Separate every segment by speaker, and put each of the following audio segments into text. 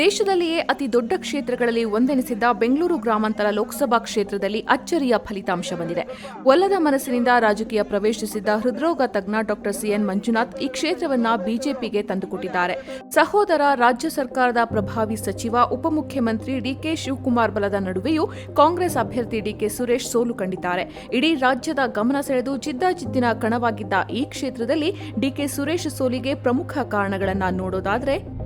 Speaker 1: ದೇಶದಲ್ಲಿಯೇ ಅತಿ ದೊಡ್ಡ ಕ್ಷೇತ್ರಗಳಲ್ಲಿ ಒಂದೆನಿಸಿದ್ದ ಬೆಂಗಳೂರು ಗ್ರಾಮಾಂತರ ಲೋಕಸಭಾ ಕ್ಷೇತ್ರದಲ್ಲಿ ಅಚ್ಚರಿಯ ಫಲಿತಾಂಶ ಬಂದಿದೆ. ಒಲ್ಲದ ಮನಸ್ಸಿನಿಂದ ರಾಜಕೀಯ ಪ್ರವೇಶಿಸಿದ್ದ ಹೃದ್ರೋಗ ತಜ್ಞ ಡಾಕ್ಟರ್ ಸಿಎನ್ ಮಂಜುನಾಥ್ ಈ ಕ್ಷೇತ್ರವನ್ನ ಬಿಜೆಪಿಗೆ ತಂದುಕೊಟ್ಟಿದ್ದಾರೆ. ಸಹೋದರ ರಾಜ್ಯ ಸರ್ಕಾರದ ಪ್ರಭಾವಿ ಸಚಿವ, ಉಪಮುಖ್ಯಮಂತ್ರಿ ಡಿಕೆ ಶಿವಕುಮಾರ್ ಬಲದ ನಡುವೆಯೂ ಕಾಂಗ್ರೆಸ್ ಅಭ್ಯರ್ಥಿ ಡಿಕೆ ಸುರೇಶ್ ಸೋಲು ಕಂಡಿದ್ದಾರೆ. ಇಡೀ ರಾಜ್ಯದ ಗಮನ ಸೆಳೆದು ಜಿದ್ದಾಜಿದ್ದಿನ ಕಣವಾಗಿದ್ದ ಈ ಕ್ಷೇತ್ರದಲ್ಲಿ ಡಿಕೆ ಸುರೇಶ್ ಸೋಲಿಗೆ ಪ್ರಮುಖ ಕಾರಣಗಳನ್ನು ನೋಡೋದಾದ್ರೆ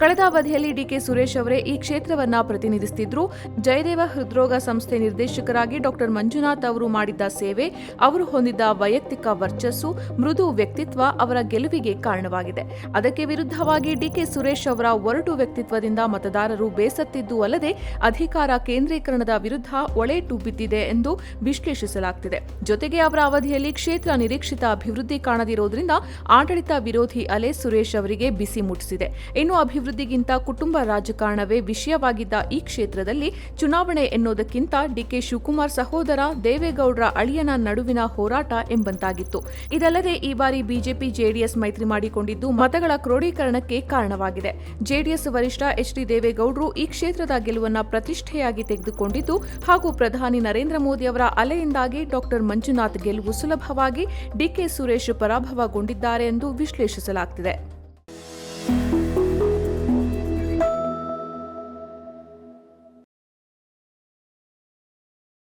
Speaker 1: ಕಳೆದ ಅವಧಿಯಲ್ಲಿ ಡಿಕೆ ಸುರೇಶ್ ಅವರೇ ಈ ಕ್ಷೇತ್ರವನ್ನ ಪ್ರತಿನಿಧಿಸುತ್ತಿದ್ರು ಜಯದೇವ ಹೃದ್ರೋಗ ಸಂಸ್ಥೆ ನಿರ್ದೇಶಕರಾಗಿ ಡಾಕ್ಟರ್ ಮಂಜುನಾಥ್ ಅವರು ಮಾಡಿದ್ದ ಸೇವೆ, ಅವರು ಹೊಂದಿದ್ದ ವೈಯಕ್ತಿಕ ವರ್ಚಸ್ಸು, ಮೃದು ವ್ಯಕ್ತಿತ್ವ ಅವರ ಗೆಲುವಿಗೆ ಕಾರಣವಾಗಿದೆ. ಅದಕ್ಕೆ ವಿರುದ್ಧವಾಗಿ ಡಿಕೆ ಸುರೇಶ್ ಅವರ ಒರಟು ವ್ಯಕ್ತಿತ್ವದಿಂದ ಮತದಾರರು ಬೇಸತ್ತಿದ್ದು ಅಲ್ಲದೆ, ಅಧಿಕಾರ ಕೇಂದ್ರೀಕರಣದ ವಿರುದ್ಧ ಒಳೇಟು ಬಿದ್ದಿದೆ ಎಂದು ವಿಶ್ಲೇಷಿಸಲಾಗುತ್ತಿದೆ ಜೊತೆಗೆ ಅವರ ಅವಧಿಯಲ್ಲಿ ಕ್ಷೇತ್ರ ನಿರೀಕ್ಷಿತ ಅಭಿವೃದ್ಧಿ ಕಾಣದಿರೋದ್ರಿಂದ ಆಡಳಿತ ವಿರೋಧಿ ಅಲೆ ಸುರೇಶ್ ಅವರಿಗೆ ಬಿಸಿ ಮುಟ್ಟಿಸಿದೆ. ಇನ್ನು ಅಭಿವೃದ್ಧಿಗಿಂತ ಕುಟುಂಬ ರಾಜಕಾರಣವೇ ವಿಷಯವಾಗಿದ್ದ ಈ ಕ್ಷೇತ್ರದಲ್ಲಿ ಚುನಾವಣೆ ಎನ್ನುವುದಕ್ಕಿಂತ ಡಿಕೆ ಶಿವಕುಮಾರ್ ಸಹೋದರ ದೇವೇಗೌಡರ ಅಳಿಯನ ನಡುವಿನ ಹೋರಾಟ ಎಂಬಂತಾಗಿತ್ತು. ಇದಲ್ಲದೆ ಈ ಬಾರಿ ಬಿಜೆಪಿ ಜೆಡಿಎಸ್ ಮೈತ್ರಿ ಮಾಡಿಕೊಂಡಿದ್ದು ಮತಗಳ ಕ್ರೋಢೀಕರಣಕ್ಕೆ ಕಾರಣವಾಗಿದೆ. ಜೆಡಿಎಸ್ ವರಿಷ್ಠ ಎಚ್ ಡಿ ದೇವೇಗೌಡರು ಈ ಕ್ಷೇತ್ರದ ಗೆಲುವನ್ನ ಪ್ರತಿಷ್ಠೆಯಾಗಿ ತೆಗೆದುಕೊಂಡಿದ್ದು ಹಾಗೂ ಪ್ರಧಾನಿ ನರೇಂದ್ರ ಮೋದಿ ಅವರ ಅಲೆಯಿಂದಾಗಿ ಡಾಕ್ಟರ್ ಮಂಜುನಾಥ್ ಗೆಲುವು ಸುಲಭವಾಗಿ ಡಿಕೆ ಸುರೇಶ್ ಪರಾಭವಗೊಂಡಿದ್ದಾರೆ ಎಂದು ವಿಶ್ಲೇಷಿಸಲಾಗುತ್ತಿದೆ